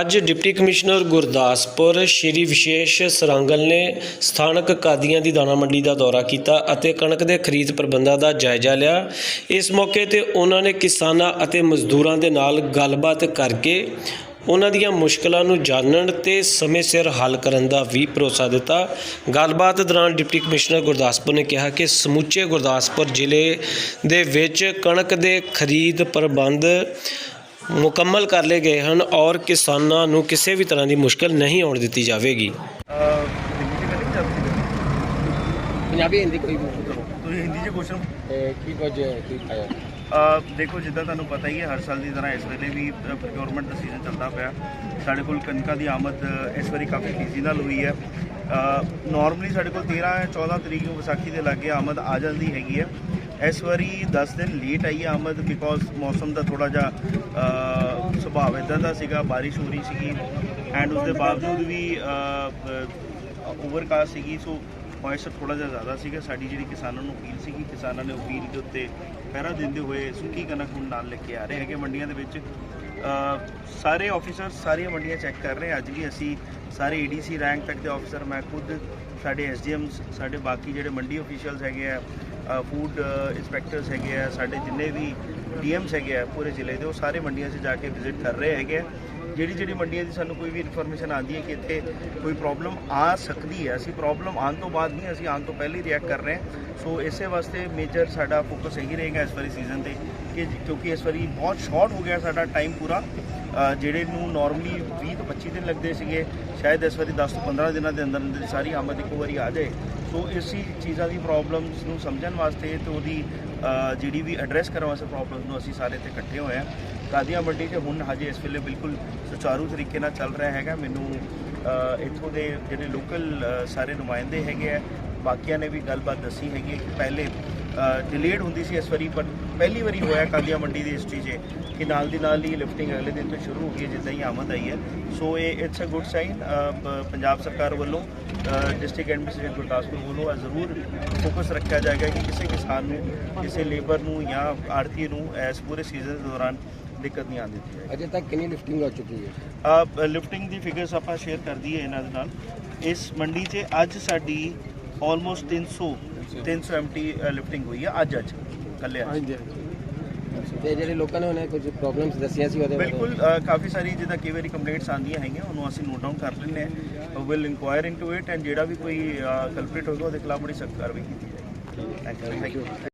ਅੱਜ deputy commissioner Gurdaspur ਸ਼੍ਰੀ ਵਿਸ਼ੇਸ਼ ਸਰਾਂਗਲ ਨੇ ਸਥਾਨਕ ਕਾਦੀਆਂ ਦੀ ਦਾਣਾ ਮੰਡੀ ਦਾ ਦੌਰਾ ਕੀਤਾ ਅਤੇ ਕਣਕ ਦੇ ਖਰੀਦ ਪ੍ਰਬੰਧਾਂ ਦਾ ਜਾਇਜ਼ਾ ਲਿਆ। ਇਸ ਮੌਕੇ ਤੇ ਉਹਨਾਂ ਨੇ ਕਿਸਾਨਾਂ ਅਤੇ ਮਜ਼ਦੂਰਾਂ ਦੇ ਨਾਲ ਗੱਲਬਾਤ ਕਰਕੇ ਉਹਨਾਂ ਦੀਆਂ ਮੁਸ਼ਕਲਾਂ ਨੂੰ ਜਾਣਨ ਤੇ ਸਮੇਂ ਸਿਰ ਹੱਲ ਕਰਨ ਦਾ ਵੀ ਭਰੋਸਾ ਦਿੱਤਾ। ਗੱਲਬਾਤ ਦੌਰਾਨ ਡਿਪਟੀ ਕਮਿਸ਼ਨਰ ਗੁਰਦਾਸਪੁਰ ਨੇ ਕਿਹਾ ਕਿ ਸਮੁੱਚੇ ਗੁਰਦਾਸਪੁਰ ਜ਼ਿਲ੍ਹੇ ਦੇ ਵਿੱਚ ਕਣਕ ਦੇ ਖਰੀਦ ਪ੍ਰਬੰਧ ਮੁਕੰਮਲ ਕਰ ਲਏ ਗਏ ਹਨ ਔਰ ਕਿਸਾਨਾਂ ਨੂੰ ਕਿਸੇ ਵੀ ਤਰ੍ਹਾਂ ਦੀ ਮੁਸ਼ਕਲ ਨਹੀਂ ਆਉਣ ਦਿੱਤੀ ਜਾਵੇਗੀ। ਪੰਜਾਬੀ ਹਿੰਦੀ ਕੋਈ ਤੁਸੀਂ ਹਿੰਦੀ ਚ ਕੁਐਸਚਨ ਕੀ ਕੁਝ ਕੀ ਖਾਇਆ ਦੇਖੋ ਜਿੱਦਾਂ ਤੁਹਾਨੂੰ ਪਤਾ ਹੀ ਹੈ ਹਰ ਸਾਲ ਦੀ ਤਰ੍ਹਾਂ ਇਸ ਵੇਲੇ ਵੀ ਪ੍ਰੋਕਿਉਰਮੈਂਟ ਦਾ ਸੀਜ਼ਨ ਚੱਲਦਾ ਪਿਆ। ਸਾਡੇ ਕੋਲ ਕਣਕਾਂ ਦੀ ਆਮਦ ਇਸ ਵਾਰੀ ਕਾਫੀ ਤੇਜ਼ੀ ਨਾਲ ਹੋਈ ਹੈ। ਨਾਰਮਲੀ ਸਾਡੇ ਕੋਲ 13 14 ਤਰੀਕ ਨੂੰ ਵਿਸਾਖੀ ਦੇ ਲਾਗੇ ਆਮਦ ਆ ਜਾਂਦੀ ਹੈਗੀ ਹੈ। ਇਸ ਵਾਰੀ 10 ਦਿਨ ਲੇਟ ਆਈ ਹੈ ਆਮਦ ਬਿਕੋਜ਼ ਮੌਸਮ ਦਾ ਥੋੜਾ ਜਿਹਾ ਸੁਭਾਅ ਇਦਾਂ ਦਾ ਸੀਗਾ, ਬਾਰਿਸ਼ ਹੋ ਰਹੀ ਸੀਗੀ ਐਂਡ ਉਸ ਦੇ ਬਾਵਜੂਦ ਵੀ ਓਵਰਕਾਸਟ ਸੀਗੀ ਸੋ ਮੋਇਸਚਰ ਥੋੜਾ ਜਿਹਾ ਜ਼ਿਆਦਾ ਸੀਗਾ। ਸਾਡੀ ਜਿਹੜੀ ਕਿਸਾਨਾਂ ਨੂੰ ਅਪੀਲ ਸੀਗੀ, ਕਿਸਾਨਾਂ ਨੇ ਅਪੀਲ ਦੇ ਉੱਤੇ ਪਹਿਰਾ ਦਿੰਦੇ ਹੋਏ ਸੁੱਕੀ ਕਣਕ ਹੁਣ ਨਾਲ ਲੈ ਕੇ ਆ ਰਹੇ ਹੈਗੇ ਮੰਡੀਆਂ ਦੇ ਵਿੱਚ। ਸਾਰੇ ਆਫੀਸਰ ਸਾਰੀਆਂ ਮੰਡੀਆਂ ਚੈੱਕ ਕਰ ਰਹੇ। ਅੱਜ ਵੀ ਅਸੀਂ ਸਾਰੇ ਏਡੀਸੀ ਰੈਂਕ ਤੱਕ ਦੇ ਆਫੀਸਰ ਮੈਂ ਖੁਦ, ਸਾਡੇ ਐਸਡੀਐਮਸ ਸਾਡੇ ਬਾਕੀ ਜਿਹੜੇ ਮੰਡੀ ਅਫੀਸ਼ੀਅਲਸ ਹੈਗੇ ਆ ਫੂਡ ਇੰਸਪੈਕਟਰਸ ਹੈਗੇ ਆ, ਸਾਡੇ ਜਿੰਨੇ ਵੀ ਡੀਐਮਸ ਹੈਗੇ ਆ ਪੂਰੇ ਜ਼ਿਲ੍ਹੇ ਦੇ, ਉਹ ਸਾਰੇ ਮੰਡੀਆਂ 'ਚ ਜਾ ਕੇ ਵਿਜ਼ਿਟ ਕਰ ਰਹੇ ਹੈਗੇ ਆ। ਜਿਹੜੀ ਜਿਹੜੀ ਮੰਡੀਆਂ ਦੀ ਸਾਨੂੰ ਕੋਈ ਵੀ ਇਨਫੋਰਮੇਸ਼ਨ ਆਉਂਦੀ ਹੈ ਕਿ ਇੱਥੇ ਕੋਈ ਪ੍ਰੋਬਲਮ ਆ ਸਕਦੀ ਹੈ। ਅਸੀਂ ਪ੍ਰੋਬਲਮ ਆਉਣ ਤੋਂ ਬਾਅਦ ਨਹੀਂ, ਅਸੀਂ ਆਉਣ ਤੋਂ ਪਹਿਲਾਂ ਹੀ ਰਿਐਕਟ ਕਰ ਰਹੇ ਹਾਂ। ਸੋ ਇਸੇ ਵਾਸਤੇ ਮੇਜਰ ਸਾਡਾ ਫੋਕਸ ਇਹੀ ਰਹੇਗਾ ਇਸ ਵਾਰੀ ਸੀਜ਼ਨ ਤੇ ਕਿ ਕਿਉਂਕਿ ਇਸ ਵਾਰੀ ਬਹੁਤ ਸ਼ਾਰਟ ਹੋ ਗਿਆ ਸਾਡਾ ਟਾਈਮ ਪੂਰਾ। ਜਿਹੜੇ ਨੂੰ ਨਾਰਮਲੀ 20 ਤੋਂ 25 ਦਿਨ ਲੱਗਦੇ ਸੀਗੇ, ਸ਼ਾਇਦ ਇਸ ਵਾਰੀ 10 ਤੋਂ 15 ਦਿਨਾਂ ਦੇ ਅੰਦਰ ਅੰਦਰ ਸਾਰੀ ਆਮਦ ਇੱਕੋ ਵਾਰੀ ਆ ਜਾਏ। ਸੋ ਇਸੀ ਚੀਜ਼ਾਂ ਦੀ ਪ੍ਰੋਬਲਮਸ ਨੂੰ ਸਮਝਣ ਵਾਸਤੇ ਤੇ ਉਹਦੀ ਜਿਹੜੀ ਵੀ ਐਡਰੈਸ ਕਰਨ ਵਾਸਤੇ ਪ੍ਰੋਬਲਮਸ ਨੂੰ ਅਸੀਂ ਸਾਰੇ 'ਤੇ ਇਕੱਠੇ ਹੋਏ ਹਾਂ। ਕਾਦੀਆਂ ਮੰਡੀ 'ਚ ਹੁਣ ਹਜੇ ਇਸ ਵੇਲੇ ਬਿਲਕੁਲ ਸੁਚਾਰੂ ਤਰੀਕੇ ਨਾਲ ਚੱਲ ਰਿਹਾ ਹੈਗਾ। ਮੈਨੂੰ ਇੱਥੋਂ ਦੇ ਜਿਹੜੇ ਲੋਕਲ ਸਾਰੇ ਨੁਮਾਇੰਦੇ ਹੈਗੇ ਆ, ਬਾਕੀਆਂ ਨੇ ਵੀ ਗੱਲਬਾਤ ਦੱਸੀ ਹੈਗੀ ਹੈ ਕਿ ਪਹਿਲੇ ਡਿਲੇਡ ਹੁੰਦੀ ਸੀ ਇਸ ਵਾਰੀ ਪਰ ਪਹਿਲੀ ਵਾਰੀ ਹੋਇਆ ਕਾਦੀਆਂ ਮੰਡੀ ਦੀ ਹਿਸਟਰੀ 'ਚ ਕਿ ਨਾਲ ਦੀ ਨਾਲ ਹੀ ਲਿਫਟਿੰਗ ਅਗਲੇ ਦਿਨ ਤੋਂ ਸ਼ੁਰੂ ਹੋ ਗਈ ਹੈ ਜਿੱਦਾਂ ਹੀ ਆਮਦ ਆਈ ਹੈ। ਸੋ ਇਹ it's a good sign Punjab ਸਰਕਾਰ ਵੱਲੋਂ ਡਿਸਟ੍ਰਿਕਟ ਐਡਮਿਨਿਸਟ੍ਰੇਸ਼ਨ ਗੁਰਦਾਸਪੁਰ ਵੱਲੋਂ ਜ਼ਰੂਰ ਫੋਕਸ ਰੱਖਿਆ ਜਾਏਗਾ ਕਿ ਕਿਸੇ ਕਿਸਾਨ ਨੂੰ ਕਿਸੇ ਲੇਬਰ ਨੂੰ ਜਾਂ ਆੜਤੀ ਨੂੰ ਇਸ ਪੂਰੇ ਸੀਜ਼ਨ ਦੇ ਦੌਰਾਨ ਦਿੱਕਤ ਨਹੀਂ ਦਿੱਤੀ ਜਾਏਗੀ। ਅਜੇ ਤੱਕ ਕਿੰਨੀ ਲਿਫਟਿੰਗ ਹੋ ਚੁੱਕੀ ਹੈ? ਆ ਲਿਫਟਿੰਗ ਦੀ ਫਿਗਰਸ ਆਪਾਂ ਸ਼ੇਅਰ ਕਰ ਦਈਏ ਇਹਨਾਂ ਦੇ ਨਾਲ। ਇਸ ਮੰਡੀ 'ਚ ਅੱਜ ਸਾਡੀ ਆਲਮੋਸਟ 300 300 ਐਮਟੀ ਲਿਫਟਿੰਗ ਹੋਈ ਹੈ ਅੱਜ ਅੱਜ ਕੱਲੇ ਅੱਜ ਤੇ ਜਿਹੜੇ ਲੋਕਾਂ ਨੇ ਉਹਨੇ ਕੁਝ ਪ੍ਰੋਬਲਮਸ ਦੱਸੀਆਂ ਸੀ ਉਹਦੇ ਬਿਲਕੁਲ ਕਾਫੀ ਸਾਰੀ ਜਿੱਦਾਂ ਕਈ ਵਾਰੀ ਕੰਪਲੇਂਟਸ ਆਉਂਦੀਆਂ ਹੈਗੀਆਂ ਉਹਨੂੰ ਅਸੀਂ ਨੋਟ ਡਾਊਨ ਕਰ ਲੈਂਦੇ ਹਾਂ। Will inquire into it and ਜਿਹੜਾ ਵੀ ਕੋਈ ਕਲਪ੍ਰੀਟ ਹੋਏਗਾ ਉਹਦੇ ਖਿਲਾਫ ਬੜੀ ਸਖਤ ਕਾਰਵਾਈ ਕੀਤੀ ਜਾਏਗੀ। Thank you